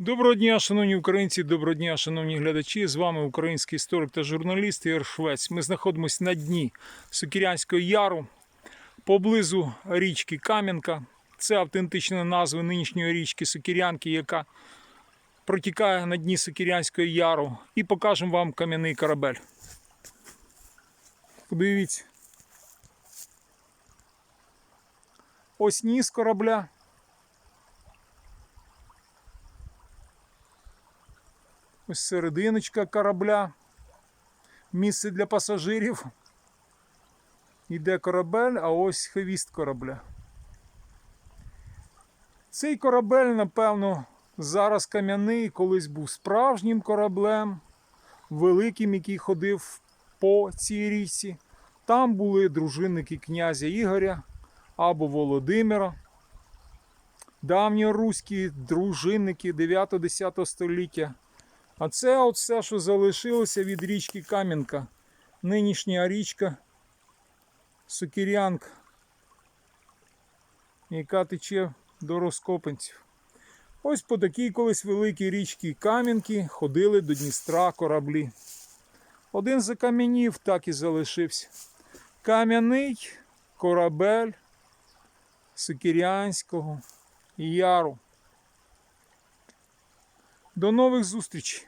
Доброго дня, шановні українці, доброго дня, шановні глядачі. З вами український історик та журналіст Ігор Швець. Ми знаходимося на дні Сокірянського яру поблизу річки Кам'янка. Це автентична назва нинішньої річки Сокірянки, яка протікає на дні Сокірянського яру. І покажемо вам кам'яний корабель. Подивіться. Ось ніс корабля. Ось серединочка корабля. Місце для пасажирів. Іде корабель, а ось хвіст корабля. Цей корабель, напевно, зараз кам'яний, колись був справжнім кораблем, великим, який ходив по цій річці. Там були дружинники князя Ігоря або Володимира. Давні руські дружинники 9-10 століття. А це от все, що залишилося від річки Кам'янка. Нинішня річка Сокірянка, яка тече до розкопанців. Ось по такій колись великій річці Кам'янки ходили до Дністра кораблі. Один за каменів так і залишився. Кам'яний корабель Сокірянського яру. До нових зустрічей!